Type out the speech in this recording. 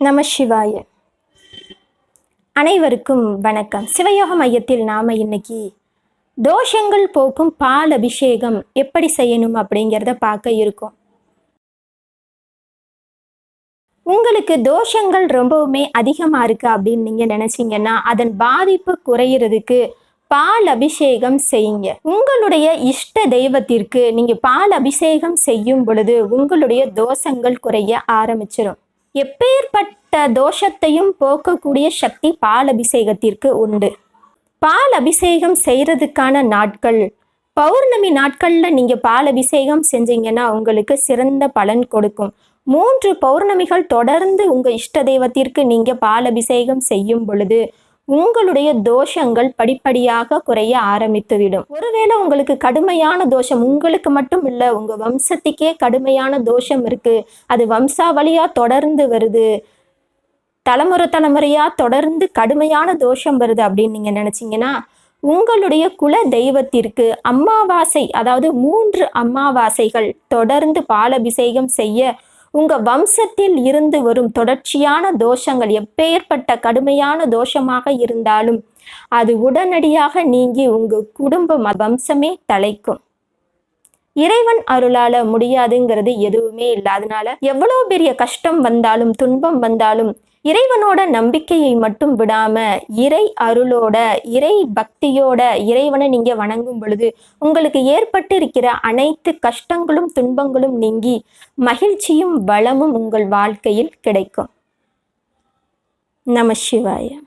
நம சிவாய. அனைவருக்கும் வணக்கம். சிவயோக மையத்தில் நாம இன்னைக்கு தோஷங்கள் போக்கும் பால் அபிஷேகம் எப்படி செய்யணும் அப்படிங்கிறத பார்க்க இருக்கோம். உங்களுக்கு தோஷங்கள் ரொம்பவுமே அதிகமாக இருக்குது அப்படின்னு நீங்கள் நினச்சிங்கன்னா அதன் பாதிப்பு குறையிறதுக்கு பால் அபிஷேகம் செய்யுங்க. உங்களுடைய இஷ்ட தெய்வத்திற்கு நீங்கள் பால் அபிஷேகம் செய்யும் பொழுது உங்களுடைய தோஷங்கள் குறைய ஆரம்பிச்சிடும் எப்பேற்பட்ட தோஷத்தையும் போக்கக்கூடிய சக்தி பால் அபிஷேகத்திற்கு உண்டு. பால் அபிஷேகம் செய்கிறதுக்கான நாட்கள். பௌர்ணமி நாட்களில் நீங்கள் பால் அபிஷேகம் செஞ்சீங்கன்னா உங்களுக்கு சிறந்த பலன் கொடுக்கும். மூன்று பௌர்ணமிகள் தொடர்ந்து உங்கள் இஷ்ட தெய்வத்திற்கு நீங்கள் பால் அபிஷேகம் செய்யும் பொழுது உங்களுடைய தோஷங்கள் படிப்படியாக குறைய ஆரம்பித்துவிடும். ஒருவேளை உங்களுக்கு கடுமையான தோஷம் உங்களுக்கு மட்டும் இல்லை உங்க வம்சத்துக்கே கடுமையான தோஷம் இருக்கு. அது வம்சாவளியா தொடர்ந்து வருது. தலைமுறை தலைமுறையா தொடர்ந்து கடுமையான தோஷம் வருது அப்படின்னு நீங்க நினைச்சீங்கன்னா உங்களுடைய குல தெய்வத்திற்கு அம்மாவாசை அதாவது மூன்று அமாவாசைகள் தொடர்ந்து பாலபிஷேகம் செய்ய உங்க வம்சத்தில் இருந்து வரும் தொடர்ச்சியான தோஷங்கள் எப்பேற்பட்ட கடுமையான தோஷமாக இருந்தாலும் அது உடனடியாக நீங்கி உங்க குடும்பம் வம்சமே தலைக்கும். இறைவன் அருளால முடியாதுங்கிறது எதுவுமே இல்லை அதனால எவ்வளவு பெரிய கஷ்டம் வந்தாலும் துன்பம் வந்தாலும் இறைவனோட நம்பிக்கையை மட்டும் விடாம இறை அருளோட இறை பக்தியோட இறைவனை நீங்க வணங்கும் பொழுது உங்களுக்கு ஏற்பட்டு இருக்கிற அனைத்து கஷ்டங்களும் துன்பங்களும் நீங்கி மகிழ்ச்சியும் வளமும் உங்கள் வாழ்க்கையில் கிடைக்கும். நம சிவாயம்